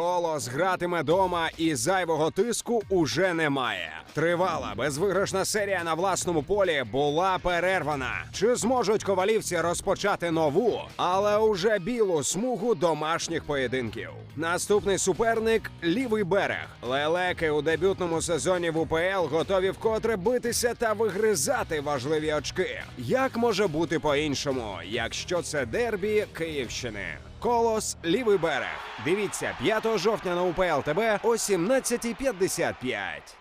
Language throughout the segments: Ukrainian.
Колос гратиме дома і зайвого тиску уже немає. Тривала безвиграшна серія на власному полі була перервана. Чи зможуть ковалівці розпочати нову, але уже білу смугу домашніх поєдинків? Наступний суперник лівий берег. Лелеки у дебютному сезоні в УПЛ готові вкотре битися та вигризати важливі очки. Як може бути по-іншому, якщо це дербі Київщини? Колос лівий берег. Дивіться 5 жовтня на УПЛ ТБ о 17.55.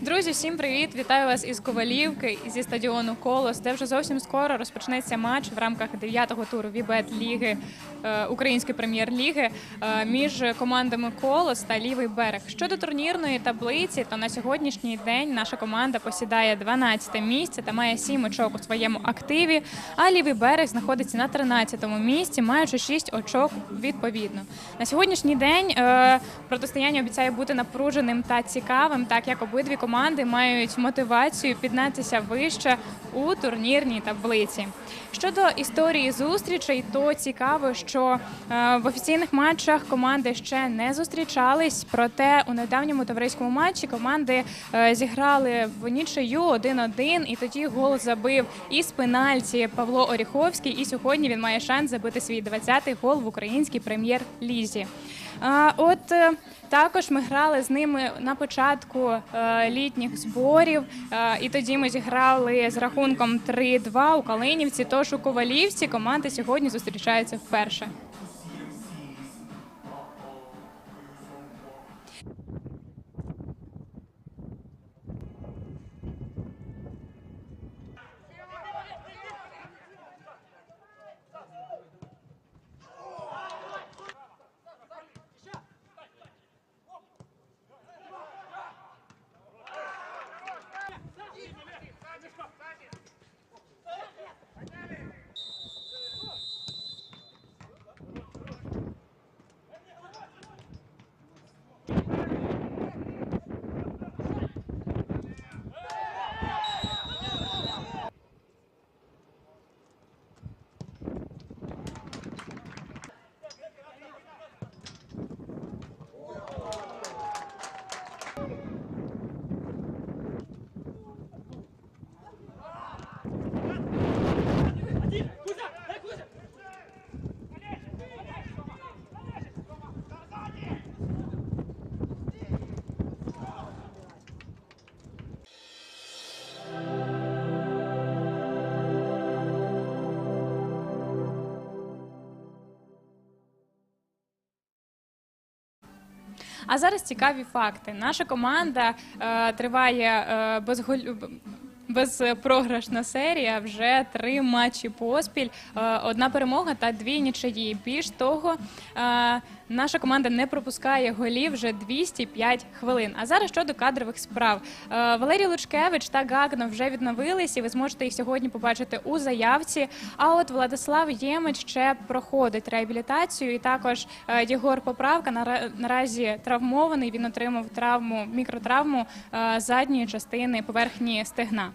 Друзі, всім привіт! Вітаю вас із Ковалівки зі стадіону Колос, де вже зовсім скоро розпочнеться матч в рамках 9-го туру Вібет Ліги е, Української прем'єр-ліги е, між командами Колос та Лівий берег. Щодо турнірної таблиці, то на сьогоднішній день наша команда посідає 12 місце та має 7 очок у своєму активі. А лівий берег знаходиться на 13-му місці, маючи 6 очок відповідно. На сьогоднішній день е, протистояння обіцяє бути напруженим та цікавим, так як обидві команди мають мотивацію піднятися вище у турнірній таблиці. Щодо історії зустрічей, то цікаво, що е, в офіційних матчах команди ще не зустрічались. Проте у недавньому товариському матчі команди е, зіграли в нічию 1-1, і тоді гол забив із пенальті Павло Оріховський. І сьогодні він має шанс забити свій 20-й гол в українській прем'єр-лізі. От е, також ми грали з ними на початку е, літніх зборів, е, і тоді ми зіграли з рахунком 3-2 у Калинівці. Тож у Ковалівці команди сьогодні зустрічаються вперше. А зараз цікаві факти. Наша команда е, триває е, безголь... безпрограшна серія. Вже три матчі поспіль, е, одна перемога та дві нічиї. Більш того, е, наша команда не пропускає голів вже 205 хвилин. А зараз щодо кадрових справ. Е, Валерій Лучкевич та Гагнов вже відновились, і ви зможете їх сьогодні побачити у заявці. А от Владислав Ємеч ще проходить реабілітацію, і також е, Єгор Поправка нара- наразі травмований. Він отримав травму, мікротравму е, задньої частини поверхні стегна.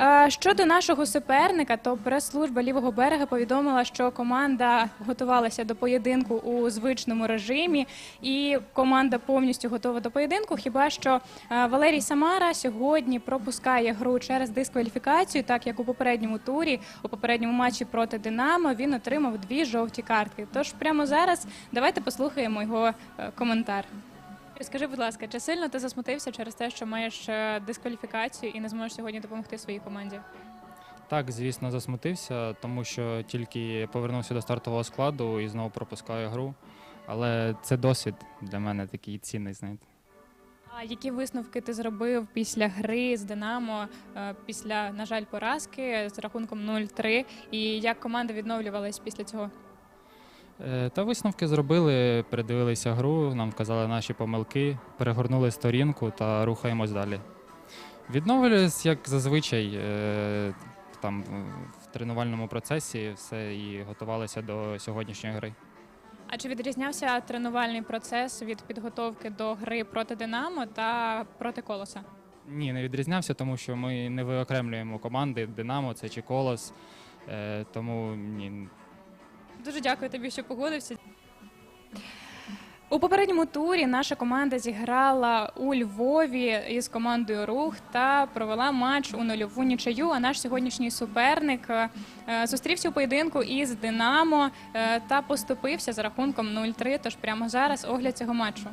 Е, Щодо нашого суперника, то прес-служба лівого берега повідомила, що команда готувалася до поєдинку у звичному режимі, і команда повністю готова до поєдинку. Хіба що е, Валерій Самара сьогодні пропускає гру через дискваліфікацію, так як у попередньому турі, у попередньому матчі проти Динамо, він отримав дві жовті картки. Тож прямо зараз давайте послухаємо його е, коментар. Скажи, будь ласка, чи сильно ти засмутився через те, що маєш е, дискваліфікацію і не зможеш сьогодні допомогти своїй команді? Так, звісно, засмутився, тому що тільки повернувся до стартового складу і знову пропускаю гру. Але це досвід для мене такий цінний, знаєте. А які висновки ти зробив після гри з Динамо, е, після, на жаль, поразки з рахунком 0-3? І як команда відновлювалась після цього? Е, Та висновки зробили, передивилися гру, нам вказали наші помилки, перегорнули сторінку та рухаємось далі. Відновлююсь, як зазвичай, е, там в тренувальному процесі все і готувалися до сьогоднішньої гри. А чи відрізнявся тренувальний процес від підготовки до гри проти Динамо та проти Колоса? Ні, не відрізнявся, тому що ми не виокремлюємо команди Динамо, це чи Колос. Е, Тому ні, Дуже дякую тобі, що погодився. У попередньому турі наша команда зіграла у Львові із командою Рух та провела матч у нульову нічию. А наш сьогоднішній суперник е, зустрівся у поєдинку із Динамо е, та поступився за рахунком 0-3. Тож прямо зараз огляд цього матчу.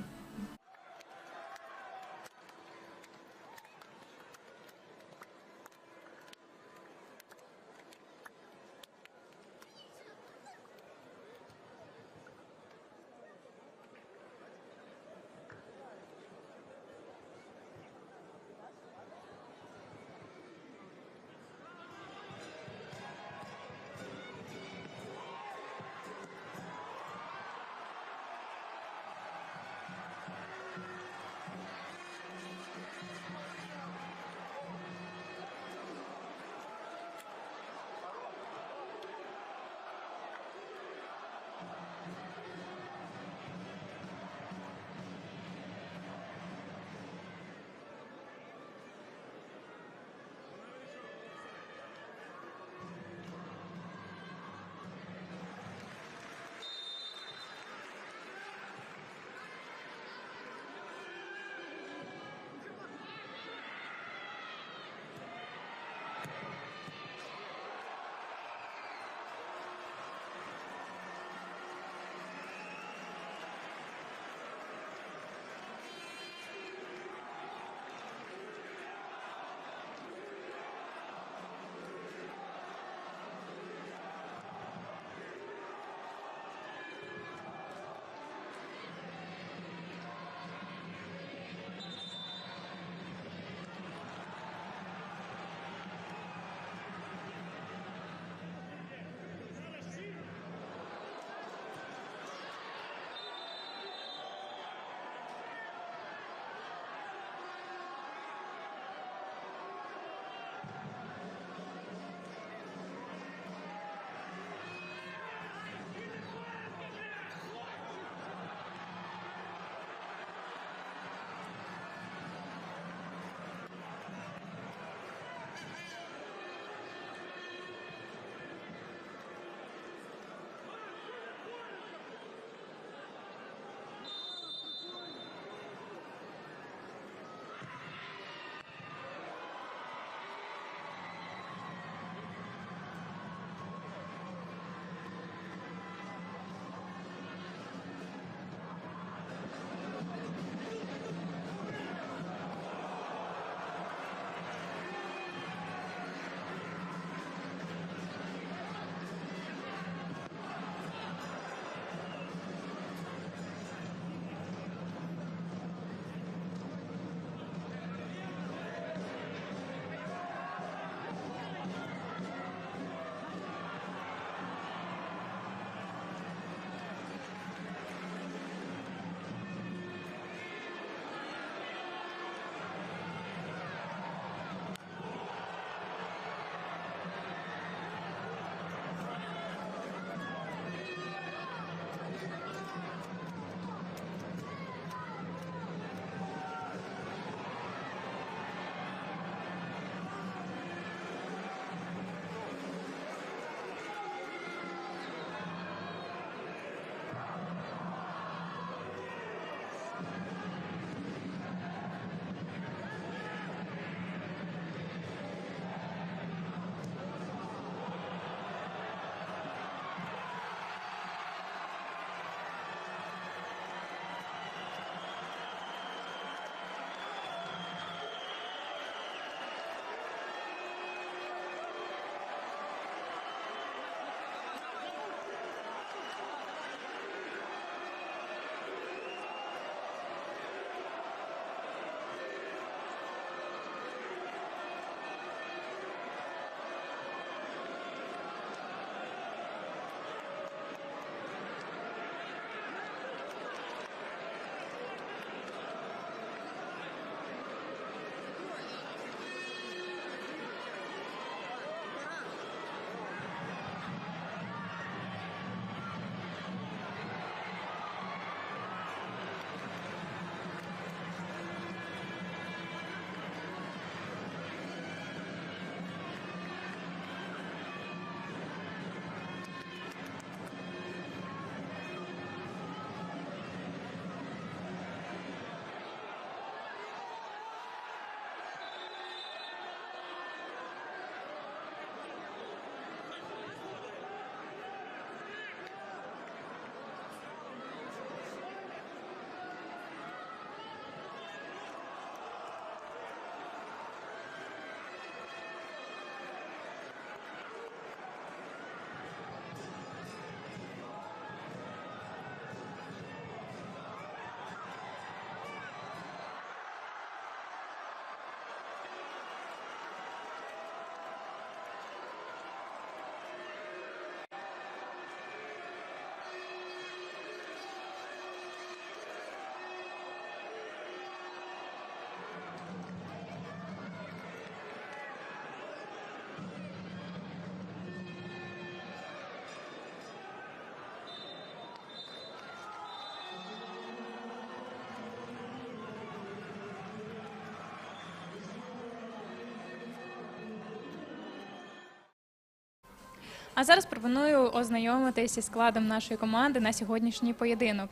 А зараз пропоную ознайомитися зі складом нашої команди на сьогоднішній поєдинок.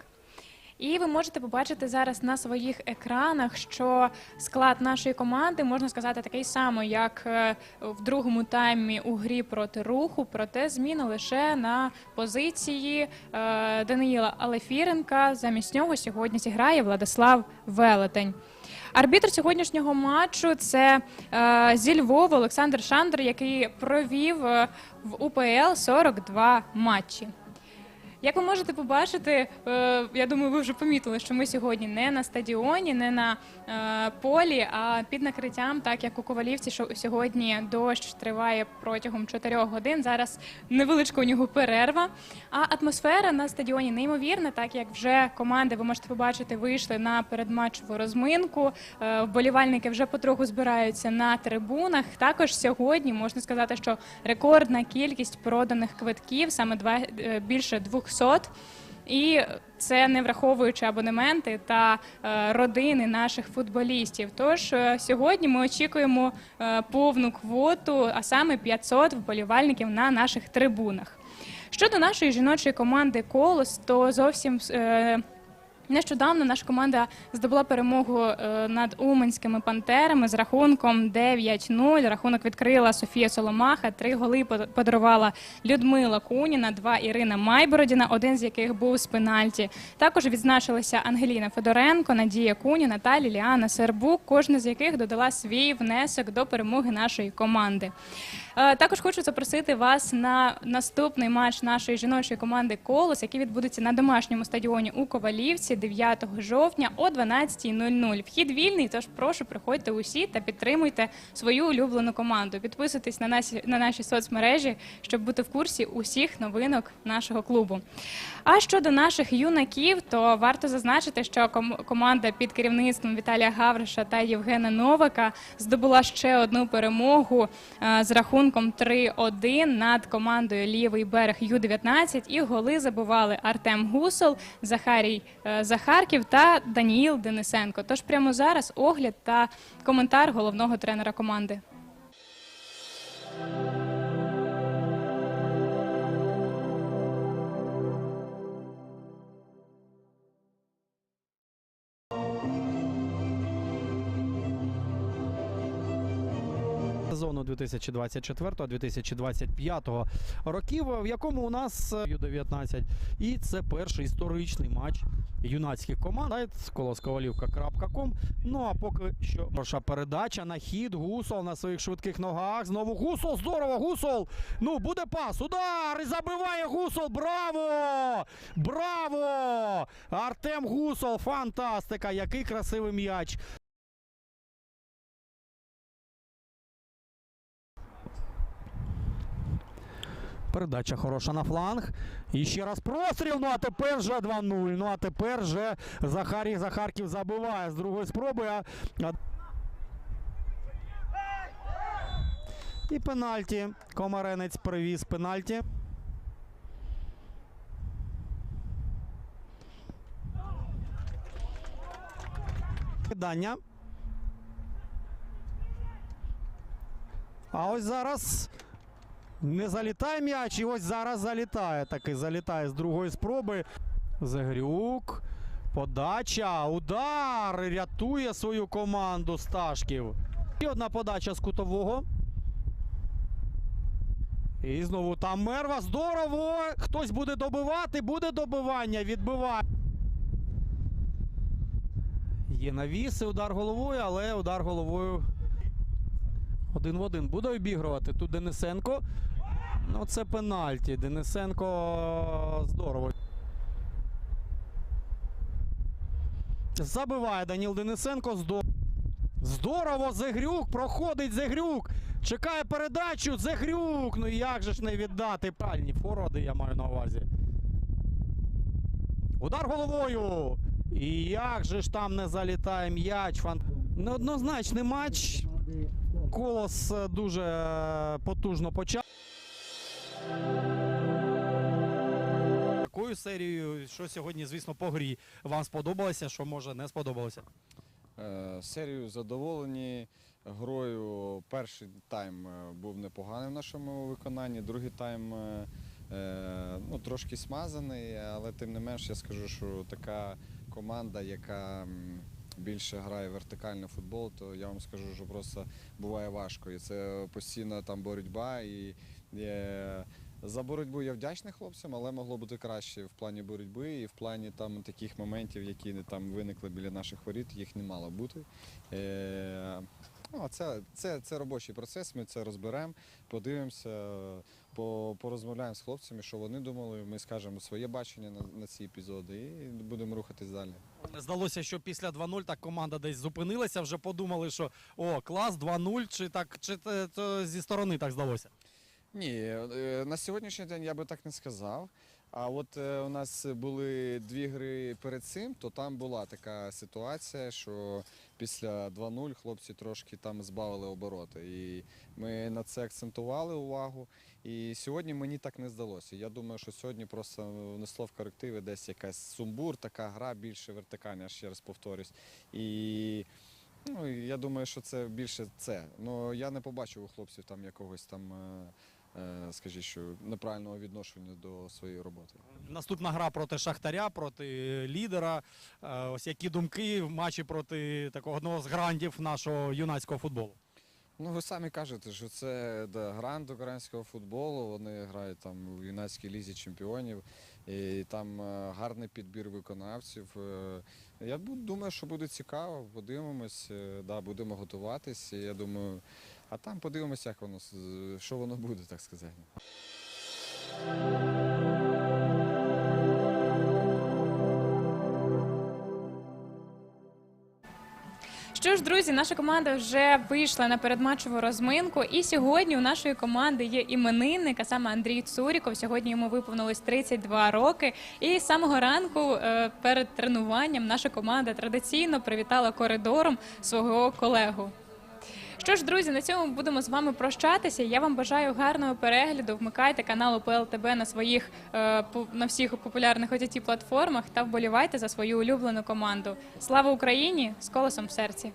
І ви можете побачити зараз на своїх екранах, що склад нашої команди можна сказати такий самий, як е, в другому таймі у грі проти руху, проте зміна лише на позиції е, Даниїла Алефіренка. Замість нього сьогодні зіграє Владислав Велетень. Арбітр сьогоднішнього матчу це е, зі Львова Олександр Шандр, який провів е, в УПЛ 42 матчі. Як ви можете побачити, е, я думаю, ви вже помітили, що ми сьогодні не на стадіоні, не на е, полі, а під накриттям, так як у Ковалівці, що сьогодні дощ триває протягом 4 годин. Зараз невеличка у нього перерва. А атмосфера на стадіоні неймовірна, так як вже команди, ви можете побачити, вийшли на передматчеву розминку. Е, Вболівальники вже потроху збираються на трибунах. Також сьогодні можна сказати, що рекордна кількість проданих квитків, саме два більше 200. І це не враховуючи абонементи та е, родини наших футболістів. Тож е, сьогодні ми очікуємо е, повну квоту, а саме 500 вболівальників на наших трибунах. Щодо нашої жіночої команди Колос, то зовсім нещодавно наша команда здобула перемогу е, над Уманськими пантерами з рахунком 9-0. Рахунок відкрила Софія Соломаха. Три голи подарувала Людмила Куніна, два Ірина Майбородіна, один з яких був з пенальті. Також відзначилися Ангеліна Федоренко, Надія Куніна та Ліліана Сербук, кожна з яких додала свій внесок до перемоги нашої команди. Е, Також хочу запросити вас на наступний матч нашої жіночої команди Колос, який відбудеться на домашньому стадіоні у Ковалівці 9 жовтня о 12.00. Вхід вільний, тож прошу приходьте усі та підтримуйте свою улюблену команду. Підписуйтесь на наші на наші соцмережі, щоб бути в курсі усіх новинок нашого клубу. А щодо наших юнаків, то варто зазначити, що ком- команда під керівництвом Віталія Гавриша та Євгена Новака здобула ще одну перемогу е, з рахунком 3-1 над командою Лівий берег Ю-19. І голи забували Артем Гусол, Захарій е, Захарків та Даніїл Денисенко. Тож прямо зараз огляд та коментар головного тренера команди. Сезону 2024-2025 років, в якому у нас е, Ю-19. І це перший історичний матч юнацьких команд. Сайт колосковалівка.ком. Ну а поки що перша передача на хід. Гусол на своїх швидких ногах. Знову Гусол. Здорово, Гусол. Ну, буде пас. Удар! І забиває Гусол. Браво! Браво! Артем Гусол. Фантастика! Який красивий м'яч. Передача хороша на фланг. І ще раз простріл. Ну а тепер вже 2-0. Ну а тепер вже Захарій Захарків забиває з другої спроби. А... І пенальті. Комаренець привіз пенальті. Кидання. А ось зараз не залітає м'яч, і ось зараз залітає. Таки залітає з другої спроби. Загрюк. Подача. Удар. Рятує свою команду Сташків. І одна подача з кутового. І знову там мерва. Здорово! Хтось буде добивати, буде добивання, відбиває. Є навіси, удар головою, але удар головою один в один буде обігрувати. Тут Денисенко. Ну, це пенальті. Денисенко здорово. Забиває Даніл Денисенко. Здорово. Зегрюк. Проходить Зегрюк. Чекає передачу. Зегрюк. Ну як же ж не віддати правильні форварди, я маю на увазі. Удар головою. І як же ж там не залітає м'яч. Фан... Неоднозначний матч. Колос е, дуже е, потужно почав. Такою серією, що сьогодні, звісно, по грі вам сподобалося, що може не сподобалося. Е, Серію задоволені грою. Перший тайм е, був непоганий в нашому виконанні, другий тайм е, ну, трошки смазаний, але тим не менш я скажу, що така команда, яка більше грає вертикальний футбол, то я вам скажу, що просто буває важко. І це постійно там боротьба. І за боротьбу я вдячний хлопцям, але могло бути краще в плані боротьби і в плані там таких моментів, які там виникли біля наших воріт, їх не мало бути. Е, ну, це, це, це робочий процес, ми це розберемо, подивимося, по, порозмовляємо з хлопцями, що вони думали. Ми скажемо своє бачення на, на ці епізоди і будемо рухатись далі. Здалося, що після 2-0 так команда десь зупинилася, вже подумали, що о, клас 2-0, чи так, чи це зі сторони так здалося? Ні, е, на сьогоднішній день я би так не сказав. А от е, у нас були дві гри перед цим, то там була така ситуація, що після 2-0 хлопці трошки там збавили обороти. І ми на це акцентували увагу. І сьогодні мені так не здалося. Я думаю, що сьогодні просто внесло в корективи десь якась сумбур, така гра більше вертикальна, ще раз повторюсь. І ну, я думаю, що це більше це. Ну я не побачив у хлопців там якогось там. Е, Скажіть, що неправильного відношення до своєї роботи. Наступна гра проти Шахтаря, проти лідера. Е, Ось які думки в матчі проти такого одного з грандів нашого юнацького футболу. Ну, ви самі кажете, що це да, грант українського футболу. Вони грають там в юнацькій лізі чемпіонів, і там е, гарний підбір виконавців. Е, Я думаю, що буде цікаво. Подивимось, е, да, будемо готуватись. Я думаю, а там подивимося, як воно що воно буде, так сказати. Що ж, друзі, наша команда вже вийшла на передматчеву розминку, і сьогодні у нашої команди є іменинник, а саме Андрій Цуріков. Сьогодні йому виповнилось 32 роки. І з самого ранку е, перед тренуванням наша команда традиційно привітала коридором свого колегу. Що ж, друзі, на цьому будемо з вами прощатися. Я вам бажаю гарного перегляду. Вмикайте канал ОПЛ ТБ на своїх е, на всіх популярних ott платформах та вболівайте за свою улюблену команду. Слава Україні! З колесом в серці!